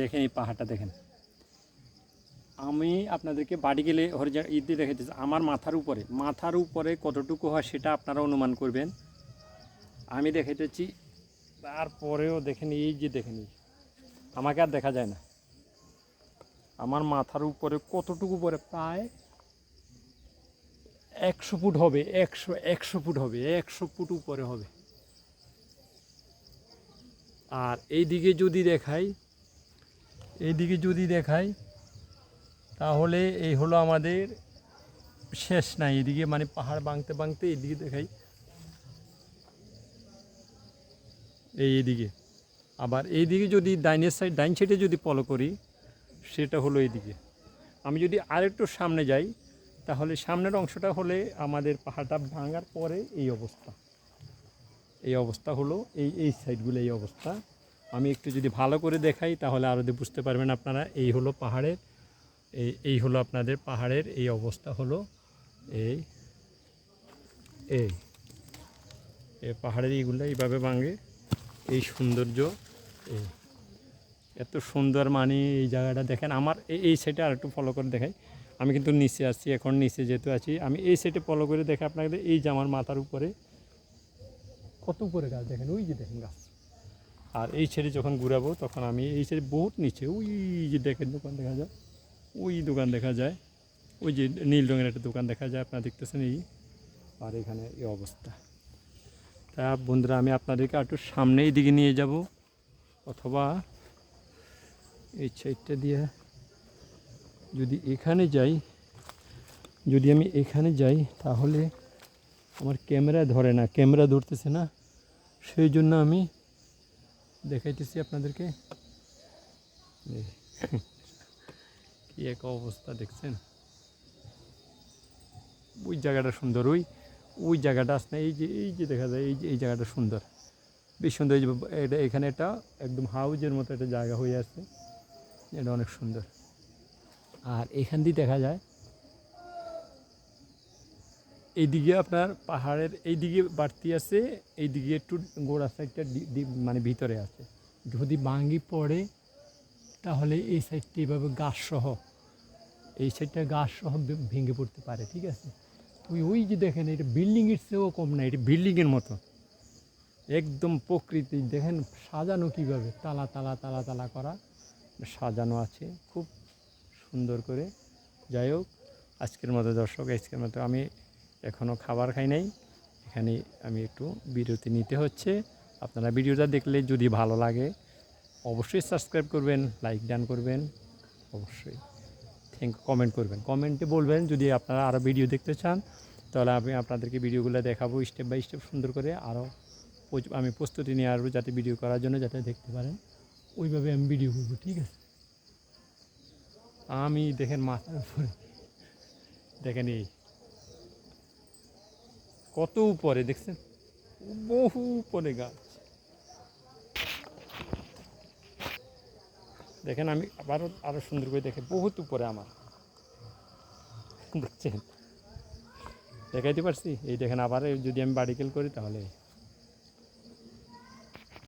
দেখেন এই পাহাড়টা দেখেন। আমি আপনাদেরকে বাড়ি গেলে হরিজা ঈদ দেখাইতেছি, আমার মাথার উপরে মাথার উপরে কতটুকু হয় সেটা আপনারা অনুমান করবেন। আমি দেখাইতেছি, তারপরেও দেখেন এই যে দেখেন, আমাকে আর দেখা যায় না। আমার মাথার উপরে কতটুকু পরে? প্রায় একশো ফুট হবে, একশো একশো ফুট হবে, একশো ফুট উপরে হবে। আর এইদিকে যদি দেখাই এইদিকে যদি দেখাই, তাহলে এই হলো আমাদের শেষ নাই। এদিকে মানে পাহাড় বাংতে বাংতে এইদিকে দেখাই। এই এদিকে। আবার এইদিকে যদি ডাইনের সাইড ডাইন সাইডে যদি ফলো করি, সেটা হলো এইদিকে। আমি যদি আরেকটু সামনে যাই, তাহলে সামনের অংশটা হলে আমাদের পাহাড়টা ভাঙার পরে এই অবস্থা। এই অবস্থা হলো এই এই সাইডগুলো এই অবস্থা। আমি একটু যদি ভালো করে দেখাই, তাহলে আরও বুঝতে পারবেন আপনারা, এই হলো পাহাড়ের, এই এই হলো আপনাদের পাহাড়ের, এই অবস্থা হলো এই এই পাহাড়ের এইগুলো এইভাবে ভাঙে, এই সৌন্দর্য, এই, এত সুন্দর মানে এই জায়গাটা দেখেন, আমার এই সাইডে আর একটু ফলো করে দেখাই, আমি কিন্তু নিচে আসছি এখন নিচে যেহেতু আছি, আমি এই সাইডে ফলো করে দেখে আপনাকে এই যে আমার মাথার উপরে, কত উপরে গাছ দেখেন, ওই যে দেখেন গাছ। আর এই ছেড়ে যখন ঘুরাবো, তখন আমি এই ছেড়ে বহুত নিচে, ওই যে দেখেন দোকান দেখা যায়, ওই দোকান দেখা যায়, ওই যে নীল রঙের একটা দোকান দেখা যায়, আপনারা দেখতেছেন এই। আর এখানে এই অবস্থা। তা বন্ধুরা, আমি আপনাদেরকে একটু সামনেই দিকে নিয়ে যাব, অথবা এই সাইডটা দিয়ে যদি এখানে যাই, যদি আমি এখানে যাই, তাহলে আমার ক্যামেরা ধরে না, ক্যামেরা ধরতেছে না, সেই জন্য আমি দেখাইতেছি আপনাদেরকে। কি এক অবস্থা দেখছেন? ওই জায়গাটা সুন্দর ওই ওই জায়গাটা আসলে এই যে এই যে দেখা যায় এই যে এই জায়গাটা সুন্দর। বেশ সুন্দর এই যে এটা এখানে একটা একদম হাউজের মতো একটা জায়গা হয়ে আছে। এটা অনেক সুন্দর। আর এখান দিয়ে দেখা যায় এইদিকে আপনার পাহাড়ের এইদিকে বাড়তি আছে, এইদিকে একটু গোড়া সাইডটা মানে ভিতরে আছে। যদি ভাঙ্গি পড়ে, তাহলে এই সাইডটা গাছ সহ এই সাইডটা গাছ সহ ভেঙে পড়তে পারে, ঠিক আছে? তুই ওই যে দেখেন, এটা বিল্ডিংয়ের চেয়েও কম না, এটা বিল্ডিংয়ের মতো। একদম প্রকৃতি, দেখেন সাজানো কীভাবে, তালা তালা তালা তালা করা, সাজানো আছে, খুব সুন্দর করে। যাই হোক, আজকের মতো দর্শক, আজকের মতো আমি এখনও খাবার খাই নাই। এখানে আমি একটু বিরতি নিতে হচ্ছে। আপনারা ভিডিওটা দেখলে যদি ভালো লাগে, অবশ্যই সাবস্ক্রাইব করবেন, লাইক ডান করবেন, অবশ্যই থ্যাংক, কমেন্ট করবেন। কমেন্টে বলবেন যদি আপনারা আরও ভিডিও দেখতে চান, তাহলে আমি আপনাদেরকে ভিডিওগুলো দেখাবো স্টেপ বাই স্টেপ সুন্দর করে। আরও আমি প্রস্তুতি নিয়ে আসব যাতে ভিডিও করার জন্য যাতে দেখতে পারেন, ওইভাবে আমি ভিডিও করব, ঠিক আছে? আমি দেখেন মাথার উপরে। দেখেন এই কত উপরে, দেখছেন? বহু উপরে গাছ। দেখেন, আমি আবারও আরও সুন্দর করে দেখে বহুত উপরে আমার। দেখছেন দেখাইতে পারছি? এই দেখেন আবার যদি আমি বাড়িকেল করি, তাহলে